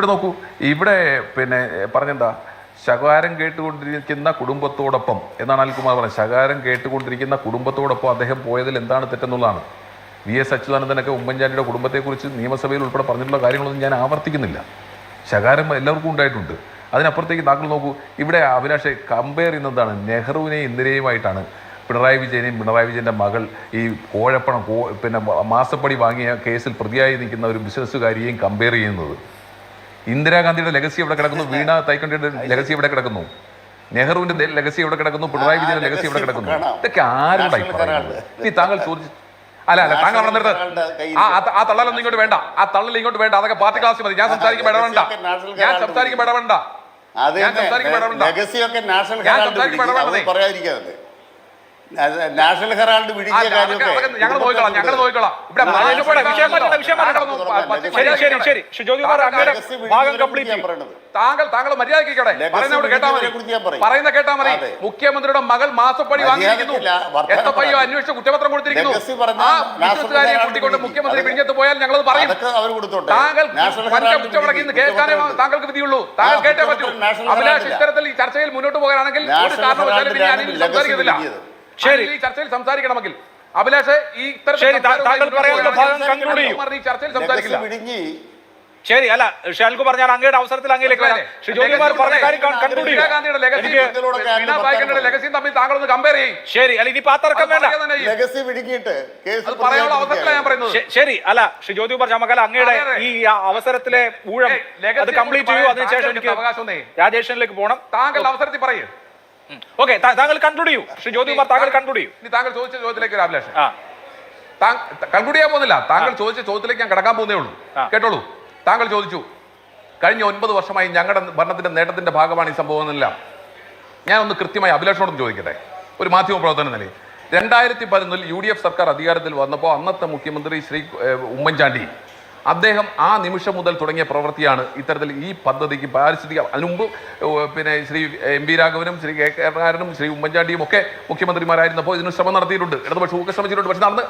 ഇവിടെ നോക്കൂ. ഇവിടെ പിന്നെ പറഞ്ഞെന്താ? ശകാരം കേട്ടുകൊണ്ടിരിക്കുന്ന കുടുംബത്തോടൊപ്പം എന്നാണ് അനിൽകുമാർ പറഞ്ഞത്. ശകാരം കേട്ടുകൊണ്ടിരിക്കുന്ന കുടുംബത്തോടൊപ്പം അദ്ദേഹം പോയതിൽ എന്താണ് തെറ്റെന്നുള്ളതാണ്. വി എസ് അച്യുതാനന്ദനൊക്കെ ഉമ്മൻചാണ്ടിയുടെ കുടുംബത്തെക്കുറിച്ച് നിയമസഭയിൽ ഉൾപ്പെടെ പറഞ്ഞിട്ടുള്ള കാര്യങ്ങളൊന്നും ഞാൻ ആവർത്തിക്കുന്നില്ല. ശകാരം എല്ലാവർക്കും ഉണ്ടായിട്ടുണ്ട്. അതിനപ്പുറത്തേക്ക് താങ്കൾ നോക്കൂ. ഇവിടെ അഭിലാഷെ കമ്പയർ ചെയ്യുന്നതാണ്. നെഹ്റുവിനെയും ഇന്ദിരയുമായിട്ടാണ് പിണറായി വിജയനെയും പിണറായി വിജയന്റെ മകൾ ഈ കോഴപ്പണം പിന്നെ മാസപ്പടി വാങ്ങിയ കേസിൽ പ്രതിയായി നിൽക്കുന്ന ഒരു ബിസിനസ്സുകാരിയെയും കമ്പയർ ചെയ്യുന്നത്. ഇന്ദിരാഗാന്ധിയുടെ ലെഗസി എവിടെ കിടക്കുന്നു? വീണ തൈക്കണ്ടിയുടെ ലെഗസി എവിടെ കിടക്കുന്നു? നെഹ്റുവിന്റെ ലെഗസി എവിടെ കിടക്കുന്നു? പിണറായി വിജയന്റെ ലെഗസി എവിടെ കിടക്കുന്നു? ഇതൊക്കെ ആരുടെ ഇനി താങ്കൾ ചോദിച്ചു അല്ല അല്ല താങ്കൾ അവിടെ നിർത്ത്. ആ തള്ളലൊന്നും ഇങ്ങോട്ട് വേണ്ട. ആ തള്ളൽ ഇങ്ങോട്ട് വേണ്ട. അതൊക്കെ പാർട്ടി ക്ലാസ് മതി. ഞാൻ സംസാരിക്കും ഇടവേണ്ട ഞാൻ സംസാരിക്കും ഇടവേണ്ട ഞാൻ സംസാരിക്കും ഇടവേണ്ട ഞാൻ സംസാരിക്കും സംസാരിക്കുമ്പോൾ പിടിക്കും. ഇടപെടണേ. അത് പറയാതിരിക്കാതെ അത് നാഷണൽ ഹെറാൾഡ് പിടിച്ച. താങ്കൾ താങ്കൾ മര്യാദയ്ക്ക് പറയുന്ന കേട്ടാ മതി. മുഖ്യമന്ത്രിയുടെ മകൾ മാസപ്പടി വാങ്ങിയിരിക്കുന്നു. എസ് എഫ് ഐ പറയാം. കുറ്റപത്രം കൊടുത്തിരിക്കുന്നു? ആ ഹെറാൾഡ് കൂട്ടിക്കൊണ്ട്. മുഖ്യമന്ത്രി പിടിഞ്ഞത്ത് പോയാൽ ഞങ്ങളത് പറയും. താങ്കൾ പിടിക്കും. കേൾക്കാനേ താങ്കൾക്ക് വിധിയുള്ളൂ താങ്കൾ കേട്ടേ പറ്റൂ. അഭിലാഷ്. ഇത്തരത്തിൽ ഈ ചർച്ചയിൽ മുന്നോട്ട് പോകാനാണെങ്കിൽ ഒരു കാരണവശാലും ഹെറാൾഡിലാണ് സംസാരിക്കുന്നില്ല. ശരി. ഈ ചർച്ചയിൽ സംസാരിക്കണമെങ്കിൽ. അഭിലാഷ് ഈ താങ്കൾ ചർച്ചയിൽ സംസാരിക്കില്ല. ശരി അല്ല ഷാൽക്ക് പറഞ്ഞാൽ അങ്ങയുടെ അവസരത്തിൽ അങ്ങയിലേക്ക് പറഞ്ഞ ലെഗസിയും തമ്മിൽ താങ്കളൊന്ന് കമ്പയർ ചെയ്യും. ശരി അല്ല ഇനി ആ തർക്കം വേണ്ട. ലെഗസി പറയാനുള്ള അവസരത്തിലാണ് ഞാൻ പറയുന്നത്. ശരി അല്ല ശ്രീ ജ്യോതികുമാർ ചമക്കല അങ്ങയുടെ അതെ, അതെ. ഈ അവസരത്തിലെ ഊഴം അത് കംപ്ലീറ്റ് ചെയ്യൂ. അതിനുശേഷം എനിക്ക്. രാജേഷനിലേക്ക് പോകണം. താങ്കളുടെ അവസരത്തിൽ പറയൂ. ഓക്കെ താങ്കൾ കൺക്ലൂഡ് ചെയ്യൂ. ശ്രീ ജ്യോതികുമാർ താങ്കൾ കൺക്ലൂഡ് ചെയ്യൂ. ഇനി താങ്കൾ ചോദിച്ച ചോദ്യത്തിലേക്ക് ഒരു അഭിലാഷം. കൺക്ലൂഡ് ചെയ്യാൻ പോകുന്നില്ല. താങ്കൾ ചോദിച്ച ചോദ്യത്തിലേക്ക് ഞാൻ കടക്കാൻ പോകുന്നേ ഉള്ളൂ. കേട്ടോളൂ. താങ്കൾ ചോദിച്ചു കഴിഞ്ഞ ഒൻപത് വർഷമായി ഞങ്ങളുടെ ഭരണത്തിന്റെ നേട്ടത്തിന്റെ ഭാഗമാണ് ഈ സംഭവം എന്നെല്ലാം. ഞാൻ ഒന്ന് കൃത്യമായി അഭിലാഷോടും ചോദിക്കട്ടെ. ഒരു മാധ്യമ പ്രവർത്തന നിലയിൽ. രണ്ടായിരത്തി പതിനൊന്നിൽ യു ഡി എഫ് സർക്കാർ അധികാരത്തിൽ വന്നപ്പോൾ അന്നത്തെ മുഖ്യമന്ത്രി ശ്രീ ഉമ്മൻചാണ്ടി അദ്ദേഹം ആ നിമിഷം മുതൽ തുടങ്ങിയ പ്രവൃത്തിയാണ് ഇത്തരത്തിൽ ഈ പദ്ധതിക്ക് പാരിസ്ഥിതിക അതിനുമുമ്പ് പിന്നെ ശ്രീ എം വി രാഘവനും ശ്രീ കെ കരുണാകരനും ശ്രീ ഉമ്മൻചാണ്ടിയും ഒക്കെ മുഖ്യമന്ത്രിമാരായിരുന്നപ്പോൾ ഇതിന് ശ്രമം നടത്തിയിട്ടുണ്ട്. ഇടതുപക്ഷം ഒക്കെ ശ്രമിച്ചിട്ടുണ്ട്. പക്ഷെ നടന്ന്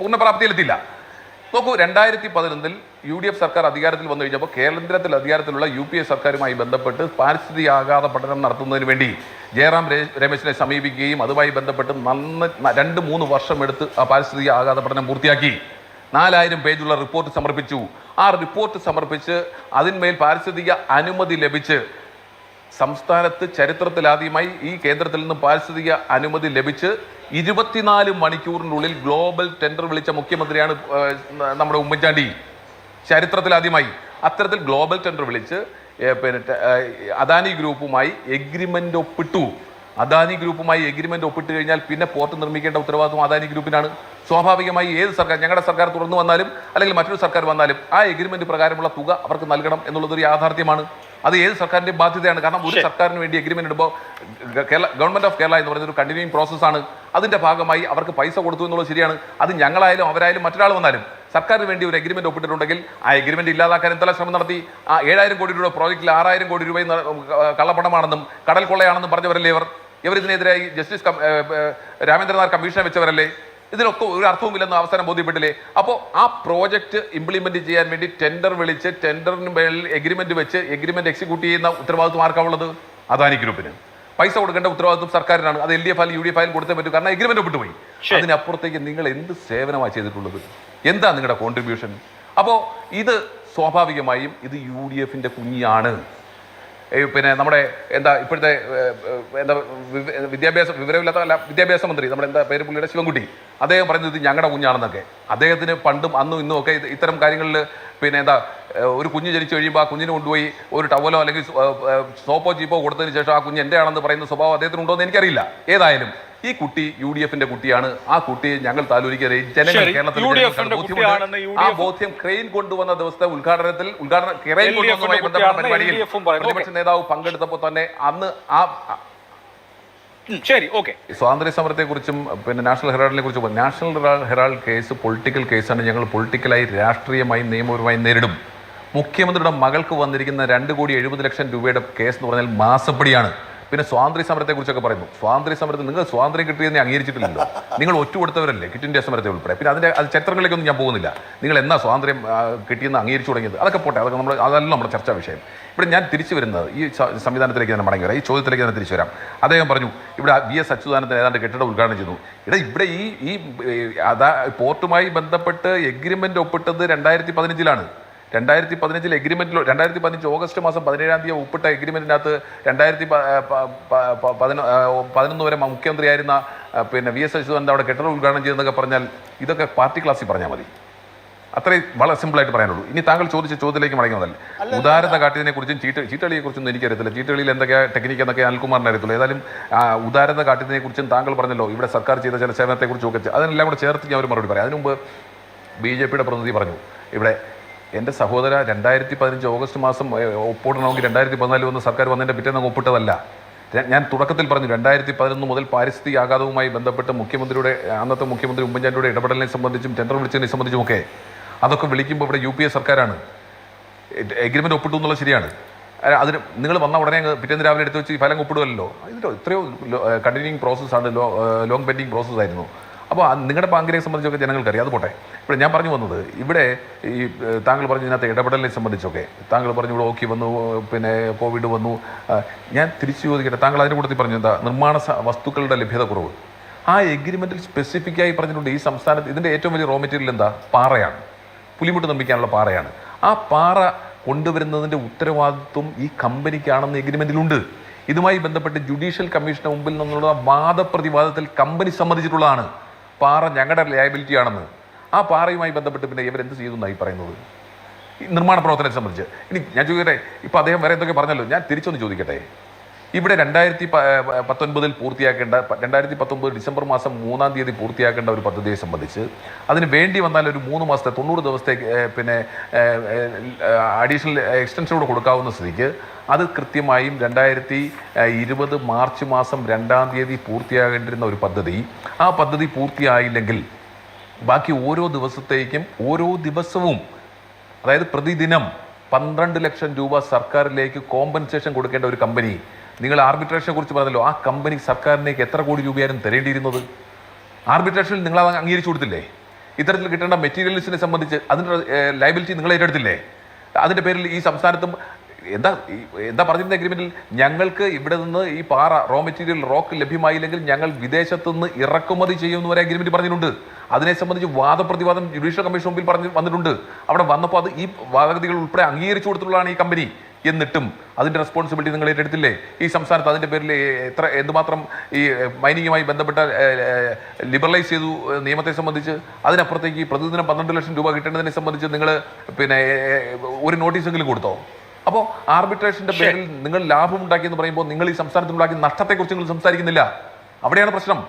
പൂർണപ്രാപ്തിയിലെത്തിയില്ല. നോക്കൂ രണ്ടായിരത്തി പതിനൊന്നിൽ യു ഡി എഫ് സർക്കാർ അധികാരത്തിൽ വന്നു കഴിഞ്ഞപ്പോൾ കേന്ദ്രത്തിൽ അധികാരത്തിലുള്ള യു പി എ സർക്കാരുമായി ബന്ധപ്പെട്ട് പാരിസ്ഥിതിക ആഘാത പഠനം നടത്തുന്നതിന് വേണ്ടി ജയറാം രമേശിനെ സമീപിക്കുകയും അതുമായി ബന്ധപ്പെട്ട് നന്ന രണ്ട് മൂന്ന് വർഷം എടുത്ത് ആ പാരിസ്ഥിതിക ആഘാത പഠനം പൂർത്തിയാക്കി. നാലായിരം പേജുള്ള റിപ്പോർട്ട് സമർപ്പിച്ചു. ആ റിപ്പോർട്ട് സമർപ്പിച്ച് അതിന്മേൽ പാരിസ്ഥിതിക അനുമതി ലഭിച്ച് സംസ്ഥാനത്ത് ചരിത്രത്തിലാദ്യമായി ഈ കേന്ദ്രത്തിൽ നിന്ന് പാരിസ്ഥിതിക അനുമതി ലഭിച്ച് ഇരുപത്തിനാല് മണിക്കൂറിനുള്ളിൽ ഗ്ലോബൽ ടെൻഡർ വിളിച്ച മുഖ്യമന്ത്രിയാണ് നമ്മുടെ ഉമ്മൻചാണ്ടി. ചരിത്രത്തിലാദ്യമായി അത്തരത്തിൽ ഗ്ലോബൽ ടെൻഡർ വിളിച്ച് പിന്നെ അദാനി ഗ്രൂപ്പുമായി എഗ്രിമെന്റ് ഒപ്പിട്ടു. അദാനി ഗ്രൂപ്പുമായി എഗ്രിമെന്റ് ഒപ്പിട്ട് കഴിഞ്ഞാൽ പിന്നെ പോർട്ട് നിർമ്മിക്കേണ്ട ഉത്തരവാദിത്വം അദാനി ഗ്രൂപ്പിനാണ്. സ്വാഭാവികമായി ഏത് സർക്കാർ ഞങ്ങളുടെ സർക്കാർ തുറന്നു വന്നാലും അല്ലെങ്കിൽ മറ്റൊരു സർക്കാർ വന്നാലും ആ എഗ്രിമെന്റ് പ്രകാരമുള്ള തുക അവർക്ക് നൽകണം എന്നുള്ളതൊരു യാഥാർത്ഥ്യമാണ്. അത് ഏത് സർക്കാരിന്റെ ബാധ്യതയാണ്. കാരണം ഒരു സർക്കാരിന് വേണ്ടി എഗ്രിമെന്റ് ഇടുമ്പോൾ കേരള ഗവൺമെന്റ് ഓഫ് കേരള എന്ന് പറയുന്ന ഒരു കണ്ടിന്യൂയിങ് പ്രോസസ്സാണ് അതിന്റെ ഭാഗമായി അവർക്ക് പൈസ കൊടുത്തു എന്നുള്ളത് ശരിയാണ്. അത് ഞങ്ങളായാലും അവരായാലും മറ്റൊരാൾ വന്നാലും സർക്കാരിന് വേണ്ടി ഒരു എഗ്രിമെന്റ് ഒപ്പിട്ടിട്ടുണ്ടെങ്കിൽ ആ എഗ്രിമെന്റ് ഇല്ലാതാക്കാൻ എന്തെല്ലാം ശ്രമം നടത്തി? ആ ഏഴായിരം കോടി രൂപ പ്രോജക്റ്റിൽ ആറായിരം കോടി രൂപയും കള്ളപ്പണമാണെന്നും കടൽ കൊള്ളയാണെന്നും പറഞ്ഞവരല്ലേ ഇവർ? ഇവർ ഇതിനെതിരായി ജസ്റ്റിസ് രാമേന്ദ്രനാഥ് കമ്മീഷനെ വെച്ചവരല്ലേ? ഇതിനൊക്കെ ഒരു അർത്ഥവുമില്ലെന്ന് അവസാനം ബോധ്യപ്പെട്ടില്ലേ? അപ്പോൾ ആ പ്രോജക്റ്റ് ഇംപ്ലിമെന്റ് ചെയ്യാൻ വേണ്ടി ടെൻഡർ വിളിച്ച് ടെൻഡറിന് മേളിൽ എഗ്രിമെന്റ് വെച്ച് എഗ്രിമെന്റ് എക്സിക്യൂട്ട് ചെയ്യുന്ന ഉത്തരവാദിത്വം ആർക്കാവുള്ളത് അദാനി ഗ്രൂപ്പിന്. പൈസ കൊടുക്കേണ്ട ഉത്തരവാദിത്വം സർക്കാരിനാണ്. അത് എൽ ഡി എഫ് ആയാലും യു ഡി എഫ് ആയാലും കൊടുത്തേ പറ്റൂ. കാരണം എഗ്രിമെന്റ് വിട്ടുപോയി പോയി അതിനപ്പുറത്തേക്ക് നിങ്ങൾ എന്ത് സേവനമാണ് ചെയ്തിട്ടുള്ളത്? എന്താ നിങ്ങളുടെ കോൺട്രിബ്യൂഷൻ അപ്പോൾ ഇത് സ്വാഭാവികമായും ഇത് യു ഡി എഫിന്റെ കുഞ്ഞാണ്. പിന്നെ നമ്മുടെ എന്താ ഇപ്പോഴത്തെ എന്താ വിദ്യാഭ്യാസ വിവരമില്ലാത്ത വിദ്യാഭ്യാസ മന്ത്രി നമ്മുടെ എന്താ പേര് പുള്ളിയുടെ ശിവൻകുട്ടി. അദ്ദേഹം പറയുന്നത് ഞങ്ങളുടെ കുഞ്ഞാണെന്നൊക്കെ. അദ്ദേഹത്തിന് പണ്ടും അന്നും ഇന്നും ഒക്കെ ഇത് ഇത്തരം കാര്യങ്ങളിൽ പിന്നെ എന്താ ഒരു കുഞ്ഞ് ജനിച്ചു കഴിയുമ്പോൾ ആ കുഞ്ഞിനെ കൊണ്ടുപോയി ഒരു ടവലോ അല്ലെങ്കിൽ സോപ്പോ ചീപ്പോ കൊടുത്തതിന് ശേഷം ആ കുഞ്ഞ് എന്റെ ആണെന്ന് പറയുന്ന സ്വഭാവം അദ്ദേഹത്തിന് ഉണ്ടോ എന്ന് എനിക്കറിയില്ല. ഏതായാലും. ഈ കുട്ടി യു ഡി എഫിന്റെ കുട്ടിയാണ്. ആ കുട്ടിയെ ഞങ്ങൾ താലൂരിക്കറിയും ജനങ്ങൾ കേരളത്തിൽ ആ ബോധ്യം ക്രെയിൻ കൊണ്ടുവന്ന ദിവസത്തെ ഉദ്ഘാടനത്തിൽ ഉദ്ഘാടന ക്രെയിൻ കൊണ്ടുവന്നതുമായി ബന്ധപ്പെട്ട പരിപാടിയിൽ. പ്രതിപക്ഷ നേതാവ് പങ്കെടുത്തപ്പോൾ തന്നെ അന്ന് ആ സ്വാതന്ത്ര്യ സമരത്തെ ശരി ഓക്കെ. സ്വാതന്ത്ര്യ സമരത്തെക്കുറിച്ചും പിന്നെ നാഷണൽ ഹെറാൾഡിനെ കുറിച്ചും നാഷണൽ ഹെറാൾഡ് കേസ് പൊളിറ്റിക്കൽ കേസാണ് ഞങ്ങൾ പൊളിറ്റിക്കലായി രാഷ്ട്രീയമായി നിയമപരമായി നേരിടും. മുഖ്യമന്ത്രിയുടെ മകൾക്ക് വന്നിരിക്കുന്ന രണ്ട് കോടി എഴുപത് ലക്ഷം രൂപയുടെ കേസ് എന്ന് പറഞ്ഞാൽ മാസപ്പടിയാണ്. പിന്നെ സ്വാതന്ത്ര്യ സമരത്തെ കുറിച്ചൊക്കെ പറയുന്നു. സ്വാതന്ത്ര്യ സമരത്തിൽ നിങ്ങൾ സ്വാതന്ത്ര്യം കിട്ടിയതെന്ന് അംഗീകരിച്ചിട്ടില്ലല്ലോ. നിങ്ങൾ ഒറ്റ കൊടുത്തവരല്ലേ ക്വിറ്റ് ഇന്ത്യ സമരത്തെ ഉൾപ്പെടെ. പിന്നെ അതിന്റെ അത് ചരിത്രങ്ങളിലേക്കൊന്നും ഞാൻ പോകുന്നില്ല. നിങ്ങൾ എന്നാ സ്വാതന്ത്ര്യം കിട്ടിയെന്ന് അംഗീകരിച്ചു തുടങ്ങിയത്? അതൊക്കെ പോട്ടെ. അതൊക്കെ നമ്മൾ അതല്ല നമ്മുടെ ചർച്ചാ വിഷയം. ഇവിടെ ഞാൻ തിരിച്ചു വരുന്നത് ഈ സംവിധാനത്തിലേക്ക് തന്നെ മടങ്ങി വരാം. ഈ ചോദ്യത്തിലേക്ക് തന്നെ തിരിച്ചു വരാം. അദ്ദേഹം പറഞ്ഞു ഇവിടെ വി എസ് അച്യുതാനന്ദൻ ഏതാണ്ട് കെട്ടിടം ഉദ്ഘാടനം ചെയ്തു. ഇവിടെ ഇവിടെ ഈ ഈ അതാ പോർട്ടുമായി ബന്ധപ്പെട്ട് എഗ്രിമെന്റ് ഒപ്പിട്ടത് രണ്ടായിരത്തി പതിനഞ്ചിലാണ്. രണ്ടായിരത്തി പതിനഞ്ചിൽ എഗ്രിമെന്റിൽ രണ്ടായിരത്തി പതിനഞ്ച് ഓഗസ്റ്റ് മാസം പതിനേഴാം തീയതി ഒപ്പിട്ട എഗ്രിമെന്റിനകത്ത് രണ്ടായിരത്തി പതിനൊന്ന് വരെ മുഖ്യമന്ത്രിയായിരുന്ന പിന്നെ വി എസ് അശ്വതന്റെ അവിടെ കെട്ടിടം ഉദ്ഘാടനം ചെയ്തെന്നൊക്കെ പറഞ്ഞാൽ ഇതൊക്കെ പാർട്ടി ക്ലാസ്സിൽ പറഞ്ഞാൽ മതി. അത്രയും വളരെ സിമ്പിളായിട്ട് പറയാനുള്ളൂ. ഇനി താങ്കൾ ചോദിച്ച ചോദ്യത്തിലേക്ക് മടങ്ങുന്നതല്ല ഉദാരത കാട്ടിയതിനെ കുറിച്ചും ചീട്ട് ചീട്ടളിയെ കുറിച്ചൊന്നും എനിക്കറിയത്തില്ല. ചീട്ടളിയിൽ എന്തൊക്കെ ടെക്നിക്ക് എന്നൊക്കെ അനിൽകുമാറിന് അറിയത്തുള്ളൂ. ഏതായാലും ഉദാരത കാട്ടിയതിനെ കുറിച്ചും താങ്കൾ പറഞ്ഞല്ലോ. ഇവിടെ സർക്കാർ ചെയ്ത ചില സേവനത്തെ കുറിച്ചും ഒക്കെ അതിനെല്ലാം കൂടെ ചേർത്ത് ഞാൻ ഒരു മറുപടി പറയാം. അതിനുമുമ്പ് ബി ജെ പിയുടെ പ്രതിനിധി പറഞ്ഞു. ഇവിടെ എന്റെ സഹോദര രണ്ടായിരത്തി പതിനഞ്ച് ഓഗസ്റ്റ് മാസം ഒപ്പിടണമെങ്കിൽ രണ്ടായിരത്തി പതിനാല് വന്ന് സർക്കാർ വന്നതിന്റെ പിറ്റേന്ന് ഒപ്പിട്ടതല്ല. ഞാൻ- തുടക്കത്തിൽ പറഞ്ഞു രണ്ടായിരത്തി പതിനൊന്ന് മുതൽ പാരിസ്ഥിതിക ആഘാതവുമായി ബന്ധപ്പെട്ട് മുഖ്യമന്ത്രിയുടെ അന്നത്തെ മുഖ്യമന്ത്രി ഉമ്മൻചാണ്ടിയുടെ ഇടപെടലിനെ സംബന്ധിച്ചും ടെൻഡർ വിളിച്ചതിനെ സംബന്ധിച്ചുമൊക്കെ അതൊക്കെ വിളിക്കുമ്പോൾ ഇവിടെ യു പി എ സർക്കാരാണ്. എഗ്രിമെന്റ് ഒപ്പിട്ടു എന്നുള്ളത് ശരിയാണ്. അതിന് നിങ്ങൾ വന്ന ഉടനെ പിറ്റേന്ന് രാവിലെ എടുത്ത് വെച്ച് ഈ ഫലം ഒപ്പിടുമല്ലോ ഇതിന്റെ എത്രയോ കണ്ടിന്യൂയിങ് പ്രോസസ്സാണ് ലോ ലോങ് പെൻഡിങ് പ്രോസസ്സ് ആയിരുന്നു. അപ്പോൾ നിങ്ങളുടെ ബാങ്കിനെ സംബന്ധിച്ചൊക്കെ ജനങ്ങൾക്കറിയാം. അത് പോട്ടെ. ഇപ്പോൾ ഞാൻ പറഞ്ഞു വന്നത് ഇവിടെ ഈ താങ്കൾ പറഞ്ഞു ഇതിനകത്ത് ഇടപെടലിനെ സംബന്ധിച്ചൊക്കെ. താങ്കൾ പറഞ്ഞു ഇവിടെ ഓക്കി വന്നു പിന്നെ കോവിഡ് വന്നു. ഞാൻ തിരിച്ചു ചോദിക്കട്ടെ താങ്കൾ അതിനെ കൂട്ടത്തിൽ പറഞ്ഞു എന്താ? നിർമ്മാണ വസ്തുക്കളുടെ ലഭ്യത കുറവ് ആ എഗ്രിമെന്റിൽ സ്പെസിഫിക്കായി പറഞ്ഞിട്ടുണ്ട് ഈ സംസ്ഥാനത്ത് ഇതിന്റെ ഏറ്റവും വലിയ റോ മെറ്റീരിയൽ എന്താ? പാറയാണ്. പുലിമുട്ട് നിർമ്മിക്കാനുള്ള പാറയാണ്. ആ പാറ കൊണ്ടുവരുന്നതിന്റെ ഉത്തരവാദിത്വം ഈ കമ്പനിക്കാണെന്ന് എഗ്രിമെന്റിലുണ്ട് ഇതുമായി ബന്ധപ്പെട്ട് ജുഡീഷ്യൽ കമ്മീഷന് മുമ്പിൽ നിന്നുള്ള വാദപ്രതിവാദത്തിൽ കമ്പനി സമ്മതിച്ചിട്ടുള്ളതാണ്. പാറ ഞങ്ങളുടെ ലയബിലിറ്റി ആണെന്ന്. ആ പാറയുമായി ബന്ധപ്പെട്ട് പിന്നെ ഇവരെന്ത് ചെയ്തു എന്നായി പറയുന്നത്? ഈ നിർമ്മാണ പ്രവർത്തനത്തെ സംബന്ധിച്ച്. ഇനി ഞാൻ ചോദിക്കട്ടെ ഇപ്പം അദ്ദേഹം വേറെ എന്തൊക്കെ പറഞ്ഞല്ലോ? ഞാൻ തിരിച്ചൊന്ന് ചോദിക്കട്ടെ. ഇവിടെ രണ്ടായിരത്തി പത്തൊൻപതിൽ പൂർത്തിയാക്കേണ്ട രണ്ടായിരത്തി പത്തൊമ്പത് ഡിസംബർ മാസം മൂന്നാം തീയതി പൂർത്തിയാക്കേണ്ട ഒരു പദ്ധതിയെ സംബന്ധിച്ച് അതിന് വേണ്ടി വന്നാൽ ഒരു മൂന്ന് മാസത്തെ തൊണ്ണൂറ് ദിവസത്തെ പിന്നെ അഡീഷണൽ എക്സ്റ്റൻഷനോട് കൊടുക്കാവുന്ന സ്ഥിതിക്ക് അത് കൃത്യമായും രണ്ടായിരത്തി ഇരുപത് മാർച്ച് മാസം രണ്ടാം തീയതി പൂർത്തിയാകേണ്ടിരുന്ന ഒരു പദ്ധതി. ആ പദ്ധതി പൂർത്തിയായില്ലെങ്കിൽ ബാക്കി ഓരോ ദിവസത്തേക്കും ഓരോ ദിവസവും അതായത് പ്രതിദിനം പന്ത്രണ്ട് ലക്ഷം രൂപ സർക്കാരിലേക്ക് കോമ്പൻസേഷൻ കൊടുക്കേണ്ട ഒരു കമ്പനി. നിങ്ങൾ ആർബിട്രേഷനെ കുറിച്ച് പറഞ്ഞല്ലോ ആ കമ്പനി സർക്കാരിലേക്ക് എത്ര കോടി രൂപയായിരുന്നു തരേണ്ടിയിരുന്നത്? ആർബിട്രേഷനിൽ നിങ്ങൾ അത് അംഗീകരിച്ചു കൊടുത്തില്ലേ? ഇത്തരത്തിൽ കിട്ടേണ്ട മെറ്റീരിയൽസിനെ സംബന്ധിച്ച് അതിന്റെ ലയബിലിറ്റി നിങ്ങൾ ഏറ്റെടുത്തില്ലേ അതിന്റെ പേരിൽ ഈ സംസ്ഥാനത്തും എന്താ എന്താ പറഞ്ഞിരുന്ന അഗ്രിമെന്റിൽ ഞങ്ങൾക്ക് ഇവിടെ നിന്ന് ഈ പാറ റോ മെറ്റീരിയൽ റോക്ക് ലഭ്യമായില്ലെങ്കിൽ ഞങ്ങൾ വിദേശത്തു നിന്ന് ഇറക്കുമതി ചെയ്യുമെന്ന് വരെ അഗ്രിമെന്റ് പറഞ്ഞിട്ടുണ്ട്. അതിനെ സംബന്ധിച്ച് വാദപ്രതിവാദം ജുഡീഷ്യൽ കമ്മീഷൻ മുമ്പിൽ പറഞ്ഞു വന്നിട്ടുണ്ട്. അവിടെ വന്നപ്പോൾ അത് ഈ വാദഗതികൾ ഉൾപ്പെടെ അംഗീകരിച്ചു കൊടുത്തിട്ടുള്ളതാണ് ഈ കമ്പനി എന്നിട്ടും അതിന്റെ റെസ്പോൺസിബിലിറ്റി നിങ്ങൾ ഏറ്റെടുത്തില്ലേ? ഈ സംസ്ഥാനത്ത് അതിന്റെ പേരിൽ എത്ര എന്തുമാത്രം ഈ മൈനിങ്ങുമായി ബന്ധപ്പെട്ട ലിബറലൈസ് ചെയ്തു നിയമത്തെ സംബന്ധിച്ച്? അതിനപ്പുറത്തേക്ക് പ്രതിദിനം പന്ത്രണ്ട് ലക്ഷം രൂപ കിട്ടേണ്ടതിനെ സംബന്ധിച്ച് നിങ്ങൾ പിന്നെ ഒരു നോട്ടീസെങ്കിലും കൊടുത്തോ? അപ്പോൾ ആർബിട്രേഷന്റെ പേരിൽ നിങ്ങൾ ലാഭം ഉണ്ടാക്കിയെന്ന് പറയുമ്പോൾ നിങ്ങൾ ഈ സംസ്ഥാനത്ത് ഉണ്ടാക്കിയ നഷ്ടത്തെക്കുറിച്ച് നിങ്ങൾ സംസാരിക്കുന്നില്ല. അവിടെയാണ് പ്രശ്നം.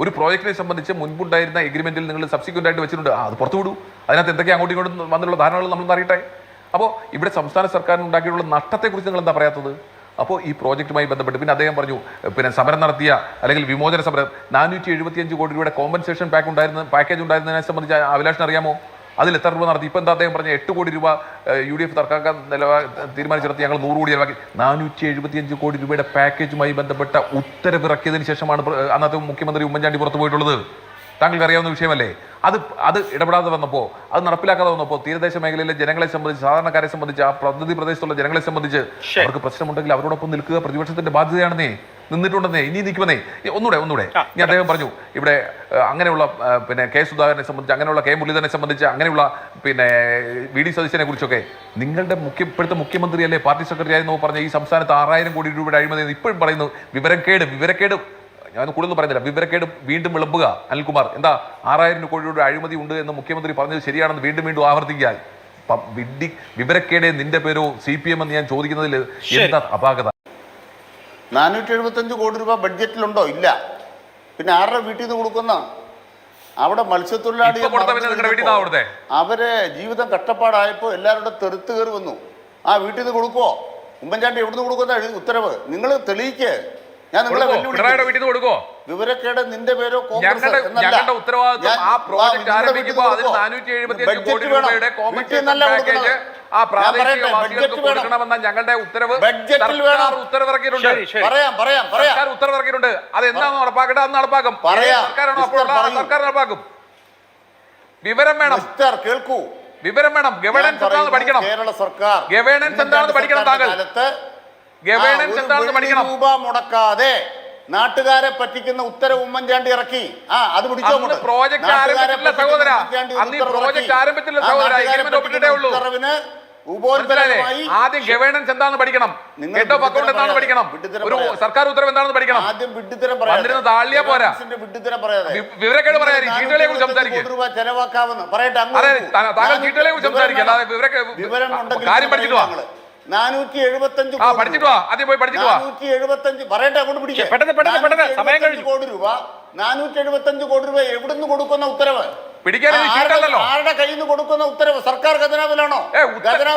ഒരു പ്രോജക്റ്റിനെ സംബന്ധിച്ച് മുൻപുണ്ടായിരുന്ന എഗ്രിമെന്റിൽ നിങ്ങൾ സബ്സിക്വന്റ് ആയിട്ട് വെച്ചിട്ടുണ്ട്. അത് പുറത്തു വിടൂ അതിനകത്ത് എന്തൊക്കെ അങ്ങോട്ടും ഇങ്ങോട്ടും വന്നുള്ള ധാരണകൾ നമ്മൾ അറിയട്ടെ. അപ്പോൾ ഇവിടെ സംസ്ഥാന സർക്കാരിന് ഉണ്ടാക്കിയിട്ടുള്ള നഷ്ടത്തെക്കുറിച്ച് നിങ്ങൾ എന്താ പറയാത്തത്? അപ്പോൾ ഈ പ്രോജക്റ്റുമായി ബന്ധപ്പെട്ട് പിന്നെ അദ്ദേഹം പറഞ്ഞു പിന്നെ സമരം നടത്തിയ അല്ലെങ്കിൽ വിമോചന സമരം നാനൂറ്റി എഴുപത്തിയഞ്ച് കോടി രൂപയുടെ കോമ്പൻസേഷൻ പാക്ക് ഉണ്ടായിരുന്ന പാക്കേജ് ഉണ്ടായിരുന്നതിനെ സംബന്ധിച്ച് അഭിലാഷിന് അറിയാമോ? അതിൽ എത്ര രൂപ നടത്തി? ഇപ്പം എന്താ അദ്ദേഹം പറഞ്ഞ എട്ട് കോടി രൂപ യു ഡി എഫ് തർക്കാക്കാൻ നിലവാ തീരുമാനിച്ചു നടത്തി ഞങ്ങൾ നൂറ് കോടി ചിലവാക്കി. നാനൂറ്റി എഴുപത്തിയഞ്ച് കോടി രൂപയുടെ പാക്കേജുമായി ബന്ധപ്പെട്ട ഉത്തരവിറക്കിയതിന് ശേഷമാണ് അന്നത്തെ മുഖ്യമന്ത്രി ഉമ്മൻചാണ്ടി പുറത്തു പോയിട്ടുള്ളത് താങ്കൾക്ക് അറിയാവുന്ന വിഷയമല്ലേ? അത് അത് ഇടപെടാതെ വന്നപ്പോൾ അത് നടപ്പിലാക്കാതെ വന്നപ്പോൾ തീരദേശ മേഖലയിലെ ജനങ്ങളെ സംബന്ധിച്ച് സാധാരണക്കാരെ സംബന്ധിച്ച് ആ പ്രതിനിധി പ്രദേശത്തുള്ള ജനങ്ങളെ സംബന്ധിച്ച് അവർക്ക് പ്രശ്നമുണ്ടെങ്കിൽ അവരോടൊപ്പം നിൽക്കുക പ്രതിപക്ഷത്തിന്റെ ബാധ്യതയാണെന്നേ നിന്നിട്ടുണ്ടെന്നേ ഇനി നിൽക്കുമെന്നേ. ഒന്നുകൂടെ ഒന്നുകൂടെ ഇനി അദ്ദേഹം പറഞ്ഞു ഇവിടെ അങ്ങനെയുള്ള പിന്നെ കെ സുധാകരനെ സംബന്ധിച്ച് അങ്ങനെയുള്ള കെ മുരളീധരനെ സംബന്ധിച്ച് അങ്ങനെയുള്ള പിന്നെ വി ഡി സതീശനെ കുറിച്ചൊക്കെ നിങ്ങളുടെ മുഖ്യ ഇപ്പോഴത്തെ മുഖ്യമന്ത്രി അല്ലേ പാർട്ടി സെക്രട്ടറി ആയിരുന്നു പറഞ്ഞ ഈ സംസ്ഥാനത്ത് ആറായിരം കോടി രൂപയുടെ അഴിമതി ഇപ്പോഴും പറയുന്നു. വിവരക്കേട് വിവരക്കേട് ഞാൻ കൂടുതൽ പറയുന്നില്ല. വിവരക്കേട് വീണ്ടും വിളമ്പുക. അനിൽകുമാർ എന്താ ആറായിരം കോടി രൂപയുടെ അഴിമതി ഉണ്ട് എന്ന് മുഖ്യമന്ത്രി പറഞ്ഞത് ശരിയാണെന്ന് വീണ്ടും വീണ്ടും ആവർത്തിക്കുക വിഡ്ഡി വിവരക്കേടേ നിന്റെ പേരോ സി പി എം എന്ന് ഞാൻ ചോദിക്കുന്നതിൽ എന്താ അപാകത? നാനൂറ്റി എഴുപത്തഞ്ച് കോടി രൂപ ബഡ്ജറ്റിലുണ്ടോ? ഇല്ല. പിന്നെ ആരുടെ വീട്ടിൽ നിന്ന് കൊടുക്കുന്ന? അവിടെ മത്സ്യത്തൊഴിലാളി നിന്നാ? അവരെ ജീവിതം കഷ്ടപ്പാടായപ്പോൾ എല്ലാവരുടെ തെറുത്ത് കയറി വന്നു. ആ വീട്ടിൽ നിന്ന് കൊടുക്കുവോ? ഉമ്മൻചാണ്ടി എവിടുന്ന് കൊടുക്കുന്ന എഴുതി ഉത്തരവ്. നിങ്ങൾ തെളിയിക്ക്. ഞാൻ നിങ്ങളെ കൊടുക്കോ? വീട്ടിൽ നിന്ന് കൊടുക്കോ വിവരക്കേട് നിന്റെ പേരോ കോൺഗ്രസ് ഞങ്ങളുടെ ഉത്തരവാദിത്വം ആ പ്രോജക്ട് ആരംഭിക്കുമ്പോൾ അതിന്? നാനൂറ്റി എഴുപത്തി കോടി. രൂപയുടെ കോമ്പൻസേഷൻ. ആ പ്രാദേശിക വാസികൾക്ക്. കൊടുക്കണമെന്ന ഞങ്ങളുടെ ഉത്തരവ് ബഡ്ജറ്റിൽ സർക്കാർ. ഉത്തരവിറക്കിയിട്ടുണ്ട് ഉത്തരവിറക്കിയിട്ടുണ്ട് അത് അത് നടപ്പാക്കും സർക്കാരാണോ അപ്പോൾ. സർക്കാർ നടപ്പാക്കും വിവരം വേണം മിസ്റ്റർ കേൾക്കൂ വിവരം വേണം ഗവേണൻസ് എന്താണെന്ന് പഠിക്കണം കേരള സർക്കാർ ഗവേണൻസ് എന്താണെന്ന് പഠിക്കണം താങ്കൾ. ഗവേണൻസ് എന്താണെന്ന് പഠിക്കണം. രൂപ മുടക്കാതെ നാട്ടുകാരെ പറ്റിക്കുന്ന ഉത്തരവ് ഉമ്മൻചാണ്ടി ഇറക്കി ആ അത് പിടിച്ചോ നാട്ടുകാരെ ആരംഭിച്ചിട്ടില്ല സഹോദരാ. അന്ന് പ്രോജക്റ്റ് ഇറക്കി. സഹോദരാ. എഗ്രിമെന്റ് ഒപ്പിട്ടിട്ടേ ഉള്ളൂ. ആദ്യം ഗവേണൻസ് എന്താണെന്ന് പഠിക്കണം ഹെഡ് ഓഫ് അക്കൗണ്ട് എന്താണെന്ന് പഠിക്കണം ഒരു സർക്കാർ ഉത്തരവ് എന്താണെന്ന് പഠിക്കണം ആദ്യം വിഡ്ഢിത്തരം പറയാം താളിയാ പോരാ. വിഡ്ഢിത്തരം പറയാതെ. വിവരക്കേട് പറയാതെ, ചീട്ടുകളെ കുറിച്ച് 425 സംസാരിക്ക്. താങ്കൾ ചീട്ടുകളെ കുറിച്ച് സംസാരിക്കുക അല്ലാതെ വിവരം കാര്യം പഠിച്ചിട്ട് വാ നാനൂറ്റി എഴുപത്തഞ്ച് നാനൂറ്റി എഴുപത്തഞ്ച് പറയട്ടെ അങ്ങോട്ട് പിടിക്കാം. സമയം കഴിഞ്ഞു. കോടി രൂപ. നാനൂറ്റി എഴുപത്തഞ്ച് കോടി രൂപ എവിടുന്ന് കൊടുക്കുന്ന ഉത്തരവ്. ആരുടെ- കയ്യിൽ നിന്ന് കൊടുക്കുന്ന ഉത്തരവ്? സർക്കാർ ഖജനാവിലാണോ? സർക്കാരിന്റെ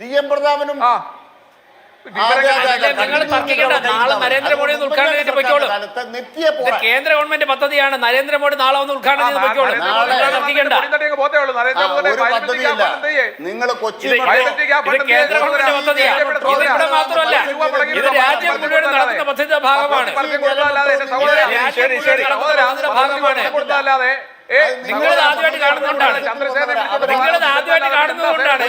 ടി എം പ്രതാപനും ആ വിവരങ്ങൾ അതെ, അതെ, അതെ. നിങ്ങൾ തർക്കിക്കണ്ട. നാളെ നരേന്ദ്രമോദി ഒന്ന് ഉദ്ഘാടനം ചെയ്തിട്ട് പൊയ്ക്കോളൂ. കാലത്ത് നെറ്റിയ ഇത് കേന്ദ്ര ഗവൺമെന്റ് പദ്ധതിയാണ്. നരേന്ദ്രമോദി നാളെ ഒന്ന് ഉദ്ഘാടനം ചെയ്ത് പൊയ്ക്കോളൂ. തർക്കിക്കണ്ട. നിങ്ങൾ കൊച്ചി. കേന്ദ്ര ഗവൺമെന്റ് പദ്ധതിയാണ്. ഇവിടെ ഇത് ഇവിടെ മാത്രമല്ല. ഇത് രാജ്യം മുഴുവൻ നടത്തുന്ന പദ്ധതിയുടെ ഭാഗമാണ്. ഭാഗമാണ്. ആദ്യമായിട്ട് കാണുന്നതുകൊണ്ടാണ്. ആദ്യമായിട്ട് കാണുന്നതുകൊണ്ടാണ്.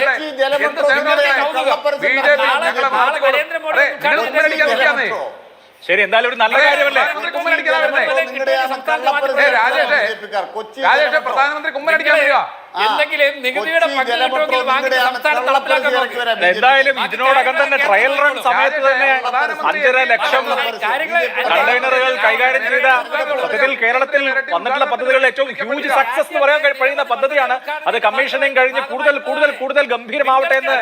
ശരി എന്തായാലും ഒരു നല്ല കാര്യമല്ലേ? രാജേഷേ, കൊച്ചി പ്രധാനമന്ത്രി കുമ്മനടിക്കാൻ വരിക. എന്തായാലും ഇതിനോടകം തന്നെ ട്രയൽ റൺ സമയത്ത് തന്നെ അഞ്ചര ലക്ഷം കണ്ടെയ്നറുകൾ കൈകാര്യം ചെയ്ത സത്യത്തിൽ കേരളത്തിൽ വന്നിട്ടുള്ള പദ്ധതികളിൽ ഏറ്റവും ഹ്യൂജ് സക്സസ് എന്ന് പറയാൻ കഴിയുന്ന പദ്ധതിയാണ്. അത് കമ്മീഷനിങ് കഴിഞ്ഞ് കൂടുതൽ കൂടുതൽ കൂടുതൽ ഗംഭീരമാവട്ടെ എന്ന്